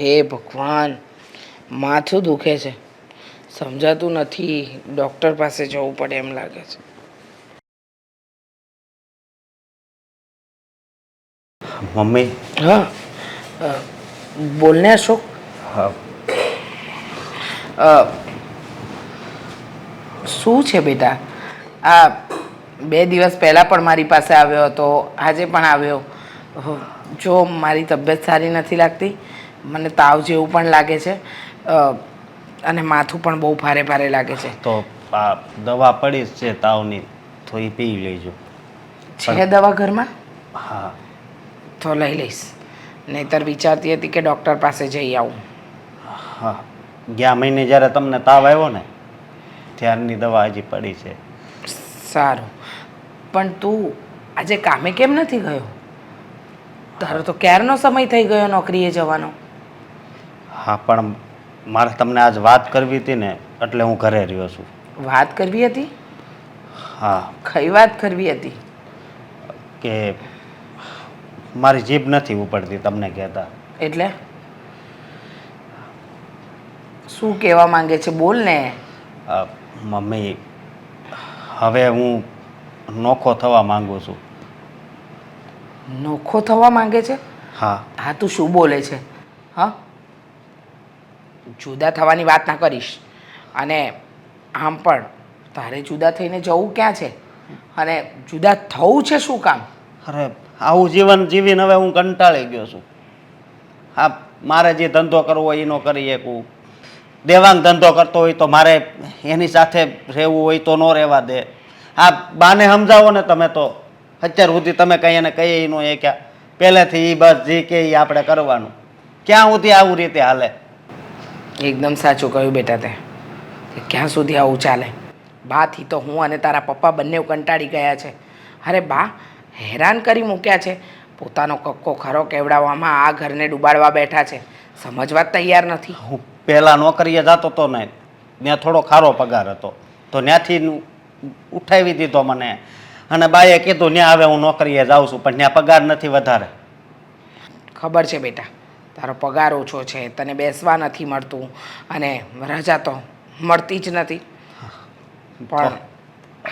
હે ભગવાન માથું દુખે છે. સમજાતું નથી ડૉક્ટર પાસે જવું પડે એમ લાગે છે. મમ્મી? હા બોલને અશોક? હા. શું છે બેટા? આ બે દિવસ પહેલાં પણ મારી પાસે આવ્યો હતો આજે પણ આવ્યો. જો મારી તબિયત સારી નથી લાગતી મને તાવ જેવું પણ લાગે છે અને માથું પણ બહુ ભારે ભારે લાગે છે. તો આ દવા પડી છે તાવની તો એ પી લેજો. છે દવા ઘરમાં? હા. તો લઈ લઈશ. નહીતર વિચારતી હતી કે ડૉક્ટર પાસે જઈ આવું. હા. ગયા મહિને જ્યારે તમને તાવ આવ્યો ને ત્યારની દવા હજી પડી છે. સારું. પણ તું આજે કામે કેમ નથી ગયો? તારો તો ક્યારનો સમય થઈ ગયો નોકરીએ જવાનો? હા પણ મારે તમને આજ વાત કરવી હતી ને એટલે હું ઘરે રહ્યો છું. વાત કરવી હતી? હા. કઈ વાત કરવી હતી? કે મારી જીભ નથી ઉપડતી તમને કહેતા. એટલે? શું કહેવા માંગે છે? બોલ ને. અ, મમ્મી હવે હું નોખો થવા માંગુ છું. નોખો થવા માંગે છે? હા. હા તું શું બોલે છે? હા? જુદા થવાની વાત ના કરીશ. અને આમ પણ તારે જુદા થઈને જવું ક્યાં છે? અને જુદા થવું છે શું કામ? અરે, આવું જીવન જીવીને હવે હું કંટાળી ગયો છું. હા મારે જે ધંધો કરવો હોય એનો કરી શકું. દેવાંગ ધંધો કરતો હોય તો મારે એની સાથે રહેવું હોય તો ન રહેવા દે. હા બાને સમજાવો ને તમે તો. અત્યાર સુધી તમે કંઈ એને કહીએ ન એ ક્યાં. પહેલેથી એ બસ જે કે એ આપણે કરવાનું. ક્યાં સુધી આવું રીતે હાલે? એકદમ સાચું કહ્યું બેટા તે. કે ક્યાં સુધી આવું ચાલે? બાથી તો હું અને તારા પપ્પા બંને કંટાળી ગયા છે. અરે બા હેરાન કરી મૂક્યા છે. પોતાનો કક્કો ખરો કેવડાવવામાં આ ઘરને ડૂબાડવા બેઠા છે. સમજવા તૈયાર નથી. હું પહેલાં નોકરીએ જતો હતો ને ત્યાં થોડો ખારો પગાર હતો. તો ત્યાંથી ઉઠાવી દીધો મને. અને બાએ કીધું ત્યાં હવે હું નોકરીએ જાઉં છું પણ ત્યાં પગાર નથી વધારે. ખબર છે બેટા. તારો પગાર ઓછો છે તને બેસવા નથી મળતું અને રજા તો મળતી જ નથી. પણ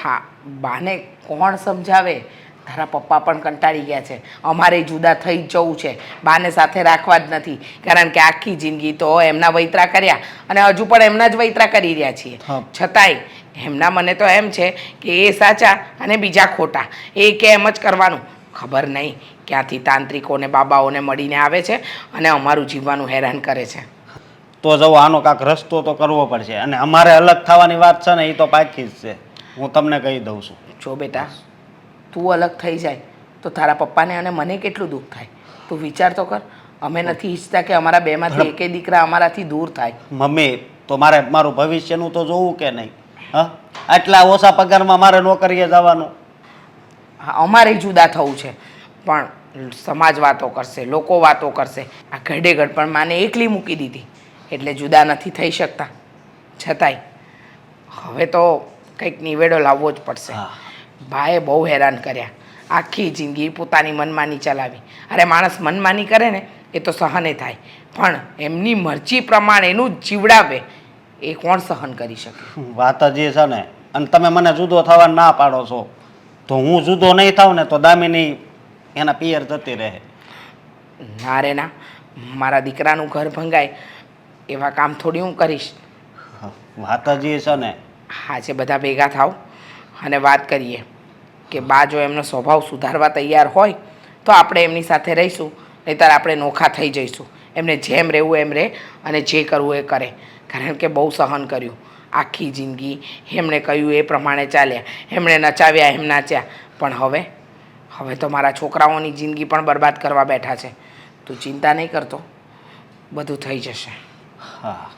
હા. બાને કોણ સમજાવે? તારા પપ્પા પણ કંટાળી ગયા છે. અમારે જુદા થઈ જવું છે. બાને સાથે રાખવા જ નથી. કારણ કે આખી જિંદગી તો એમના વૈતરા કર્યા અને હજુ પણ એમના જ વૈતરા કરી રહ્યા છીએ. છતાંય એમના મને તો એમ છે કે એ સાચા અને બીજા ખોટા. એ કે એમ જ કરવાનું? ખબર નહીં. ક્યાંથી તાંત્રિકોને બાબાઓને મળીને આવે છે અને અમારું જીવવાનું હેરાન કરે છે. તો જવું આનો કાંક રસ્તો તો કરવો પડશે અને અમારે અલગ થવાની વાત છે ને એ તો પાકી જ છે. હું તમને કહી દઉં છું. જો બેટા તું અલગ થઈ જાય તો તારા પપ્પાને અને મને કેટલું દુઃખ થાય? તું વિચાર તો કર અમે નથી ઈચ્છતા કે અમારા બેમાંથી એકે દીકરા અમારાથી દૂર થાય. મમ્મી તો મારે મારું ભવિષ્યનું તો જોવું કે નહીં? હા? આટલા ઓછા પગારમાં મારે નોકરીએ જવાનું? અમારે જુદા થવું છે. પણ સમાજ વાતો કરશે લોકો વાતો કરશે. આ ઘડે ઘડ પણ માને એકલી મૂકી દીધી. એટલે જુદા નથી થઈ શકતા. છતાંય હવે તો કંઈક નિવેડો લાવવો જ પડશે. ભાઈએ બહુ હેરાન કર્યા. આખી જિંદગી પોતાની મનમાની ચલાવી. અરે માણસ મનમાની કરે ને એ તો સહને થાય. પણ એમની મરજી પ્રમાણે એનું જ જીવડાવે એ કોણ સહન કરી શકે? વાત જ એ છે ને. અને તમે મને જુદો થવા ના પાડો છો. તો હું જુદો નહીં થાવ ને તો દામિની એના પિયર જતી રહે. ના રે ના મારા દીકરાનું ઘર ભંગાય એવા કામ થોડી હું કરીશ. વાત જ એ છે ને. આજે બધા ભેગા થાવ અને વાત કરીએ કે બા જો એમનો સ્વભાવ સુધારવા તૈયાર હોય તો આપણે એમની સાથે રહીશું નહીંતર આપણે નોખા થઈ જઈશું. એમને જેમ રહેવું એમ રહે અને જે કરવું એ કરે. કારણ કે બહુ સહન કર્યું. આખી જિંદગી એમણે કહ્યું એ પ્રમાણે ચાલ્યા એમણે નચાવ્યા એમ નાચ્યા. પણ હવે હવે તો મારા છોકરાઓની જિંદગી પણ બરબાદ કરવા બેઠા છે. તું ચિંતા નહીં કરતો. બધું થઈ જશે. હા.